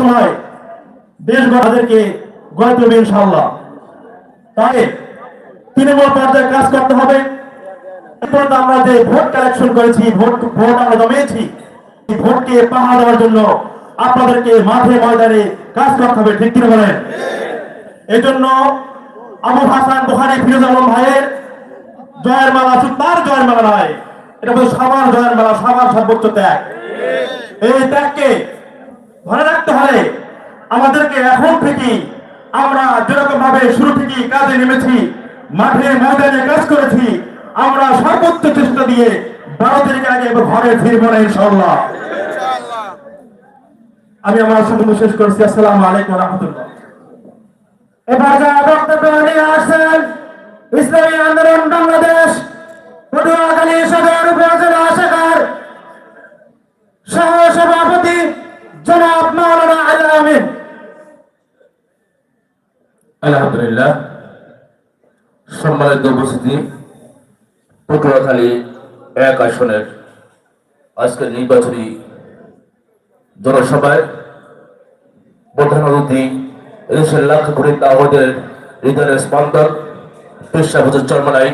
সময় দেশ গড়াদেরকে গড়ে তুলবে ইনশাল্লাহ তাই তৃণমূল পর্যায়ে কাজ করতে হবে। আমরা যে ভোট কালেকশন করেছি, ভোট ভোট আমরা জমিয়েছি ভোটকে পাহাড় দেওয়ার জন্য আপনাদেরকে মাঠে ময়দানে কাজ করতে হবে, ঠিক কিনা বলেন? এই জন্য আবু হাসান বোখারি, ফিরোজ আলম ভাইয়ের জয়ের মালা শুধু তার জয়ের মালা নয়, এটা বলছে সবার জয়ের মালা সবার সর্বোচ্চ ত্যাগ। এই ত্যাগকে ধরে রাখতে হলে আমাদেরকে এখন থেকে আমরা যেরকম ভাবে শুরু থেকে কাজে নেমেছি, মাঠে ময়দানে কাজ করেছি, আমরা সর্বোচ্চ চেষ্টা দিয়ে বারো তারিখ আগে ঘরে ফিরবো না ইনশাল্লাহ আমি আমার সম্বন্ধ শেষ করছি, আসসালামু আলাইকুম রহমতুল্লাহ। এবার যারা বক্তব্য নিয়ে আসছেন, ইসলামী আন্দোলন বাংলাদেশ মাওলানা আল আমিন আলহামদুলিল্লাহ সম্মানিত উপস্থিতি, পটুয়াখালী এক আসনের আজকের নির্বাচনী জনসভায় প্রধান অতিথি এদেশের লাখ কোটি তাহদের হৃদয়ের স্পন্দন পেশা হুজুর চরমানাই।